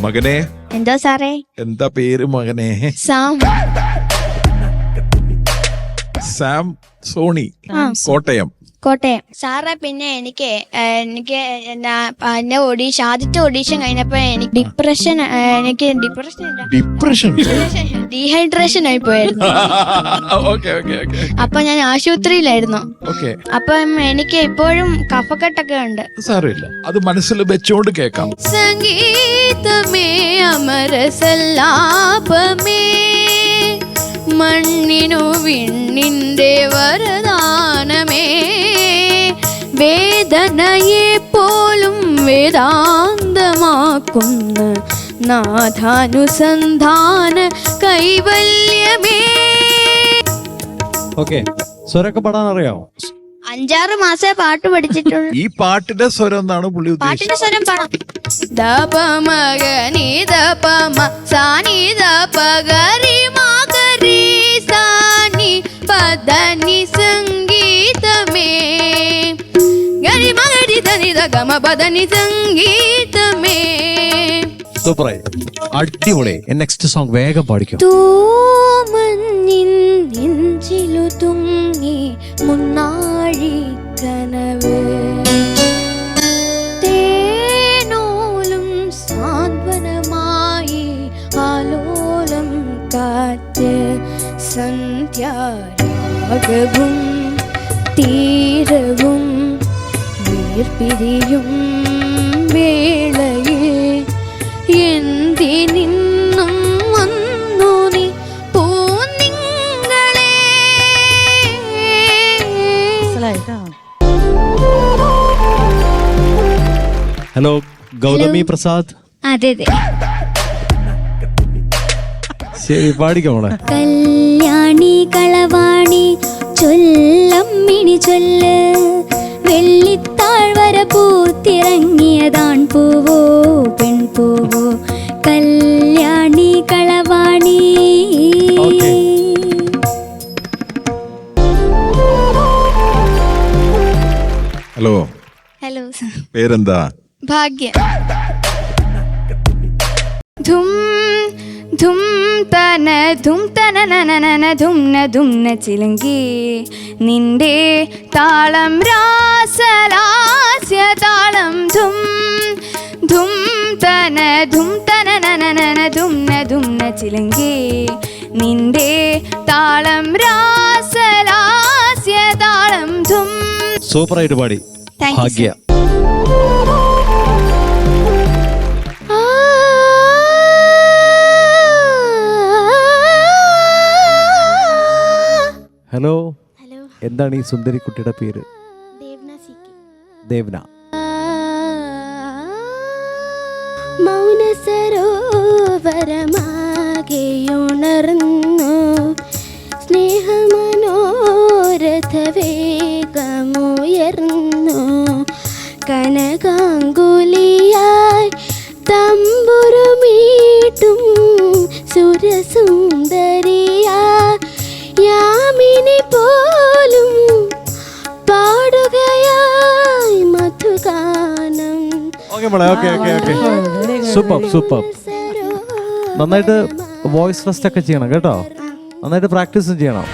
മകനെ. എന്തോ സാറേ? എന്താ പേര് മകനെ? Sam. Sam Sony. Kottayam. Kottayam. സാറേ പിന്നെ എനിക്ക് എനിക്ക് എന്നാ ഓഡീഷൻ ആദ്യത്തെ ഓഡീഷൻ കഴിഞ്ഞപ്പോ എനിക്ക് ഡിപ്രഷൻ എനിക്ക് ഡിപ്രഷൻ ഡിപ്രഷൻ? ഡീഹൈഡ്രേഷൻ ആയി പോയായിരുന്നു ഓക്കെ ഓക്കെ ഓക്കെ. അപ്പൊ ഞാൻ ആശുപത്രിയിലായിരുന്നു. അപ്പൊ അപ്പം എനിക്ക് ഇപ്പോഴും കഫക്കെട്ടൊക്കെ ഉണ്ട്. സാറില്ല അത് മനസ്സിൽ വെച്ചോണ്ട് കേൾക്കാം. സംഗീതമേ അമരസല്ലാപമേ മണ്ണിനു വിണ്ണിന്റെ വരദാനമേ. വേദനയെ പോലും വേദാന്തമാക്കുന്ന നാഥാനുസന്ധാന കൈവല്യമേ. ഓക്കെ സ്വരൊക്കെ പാടാൻ അറിയാമോ അഞ്ചാറ് മാസേ പാട്ട് പഠിച്ചിട്ടുള്ളൂ. ഈ പാട്ടിന്റെ സ്വരം എന്നാണ് പുള്ളി ഉദ്ദേശിച്ചത്? പാട്ടിന്റെ സ്വരം പാടാം. ദപമഗനി ദപമ സാനി ദപ മഗരി സംഗീതമേ. സൂപ്പറായി അടിപൊളി. നെക്സ്റ്റ് സോങ് വേഗം പാടിക്കും. തൂമഞ്ഞിൻ നെഞ്ചിലു തുങ്ങി മുന്നാഴി കനവ്. തേനോലും സാന്ത്വനമായി ആലോലം കാറ്റ് സന്ധ്യാരാഗവും തീരവും വീർപ്പിരിയും വേളയിൽ എന്തിനിന്നും വന്നു നീ? പൂന്നിങ്ങളെ ഹലോ ഗൗതമി പ്രസാദ്? അതെ അതെ. ശരി പാടിക്കോളെ കല്യാണി കളവാണി ചൊല്ലമ്മിണി ചൊല്ല്. ഹലോ ഹലോ പേരെന്താ? ഭാഗ്യ. ധും ധും തന ധും തന നനനന ധുംന ധുംന ചിലങ്കി. നിന്റെ താളം രാസലാസ്യ താളം. ധും ധും തന ധും തന നനനന ധുംന ധുംന ചിലങ്കി. നിന്റെ താളം രാസലാസ്യ സൂപ്പറായിട്ട് പാടി. Thank you, Bhagya. Hello. Hello. എന്താണ് ഈ സുന്ദരി കുട്ടിയുടെ പേര്? ദേവ്ന ദേവന. മൗന സരോവരമാകെയുണർന്നു കനകാങ്കുലിയായി തമ്പുരുമീട്ടും സുരസുന്ദരിയാ യാമിനി പോലും പാടുകയായി മധുഗാനം സൂപ്പർ സൂപ്പർ നന്നായിട്ട് വോയിസ് റെസ്റ്റ് ഒക്കെ ചെയ്യണം കേട്ടോ നന്നായിട്ട് പ്രാക്ടീസും ചെയ്യണം